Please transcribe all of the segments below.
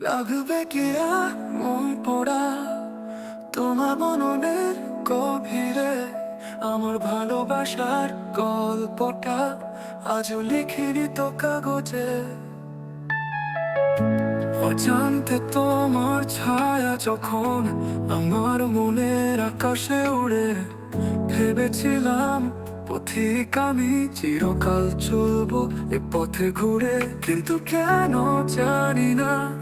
লাগবে কি আর? মন পড়া। তোমার মননের গভীরে আমার ভালোবাসার গল্পটা আজও লিখিনি তো কাগজে। অজান্তে তোমার ছায়া যখন আমার মনের আকাশে উড়ে, ভেবেছিলাম পথিক আমি, চিরকাল চলবো এ পথে ঘুরে। কিন্তু কেন জানি না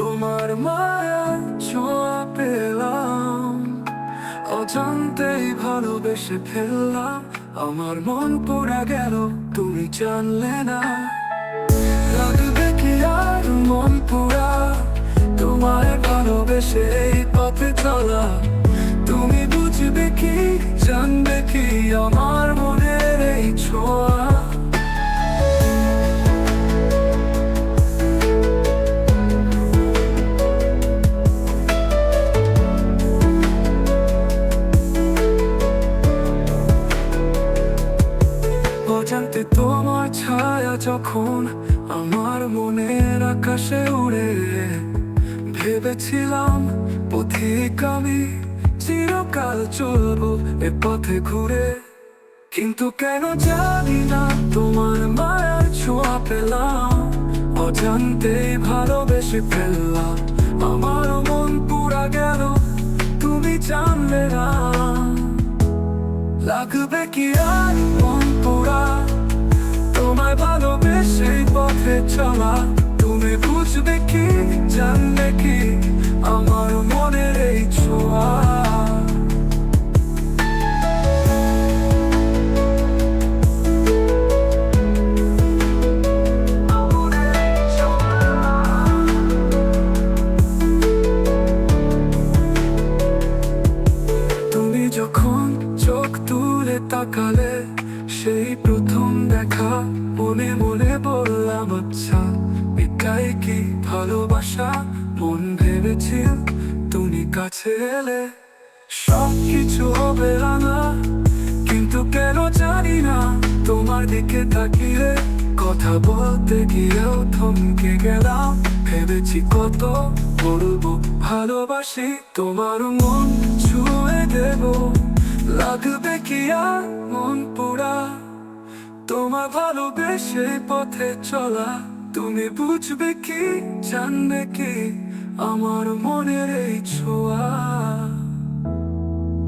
তোমার মায়া ছোঁয়া পেলাম। অজান্তেই ভালোবেসে ফেললাম। আমার মন পড়ে গেল, তুমি জানলে না। লাগবে কি আর মন পুরা তোমার ভালোবেসে এই পথে চলা। তুমি বুঝবে কি, জানবে কি আমার অজান্তে তোমার ছায়া যখন আমার মনের আকাশে উড়ে, ভেবেছিলাম পথিক আমি, চিরকাল চলবো এ পথে ঘুরে। কিন্তু কেন জানি না তোমার মায়ার ছোঁয়া পেলাম অজান্তে ভালোবেসে ফেললাম আমার মন পুরা গেল, তুমি জানলে না। লাগবে কি আর মন পুরা তোমায় ভালোবেসে পথে চলা। তুমি বুঝবে কি, জানবে কি, আমার মনের এই ছোঁয়া। যখন চোখ তুলে তাকালে সেই দেখা, মনে মনে বললাম আচ্ছা এটাই কি ভালোবাসা? মন ভেবেছিল, তুমি কাছে এলে সব কিছু হবে না কিন্তু কেন জানি না, তোমার দিকে তাকিয়ে কথা বলতে গিয়েও থমকে গেলাম। ভেবেছি কত বলব, ভালোবাসি, তোমার মন ছুঁয়ে দেব। লাগবে কি আর মন পুরা তোমার ভালোবেসে পথে চলা। তুমি বুঝবে কি, জানবে কি আমার মনের এই ছোঁয়া।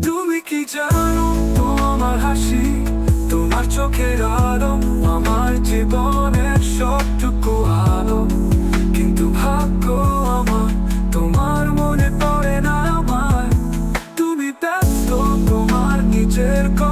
তুমি কি জানো তোমার হাসি? তোমার চোখের আলো আমার জীবনের সবটুকু আলো। কিন্তু ভাগ্য আমার, তোমার মনে পড়ে না আমার। তুমি ব্যস্ত, তোমার নিজের থেকে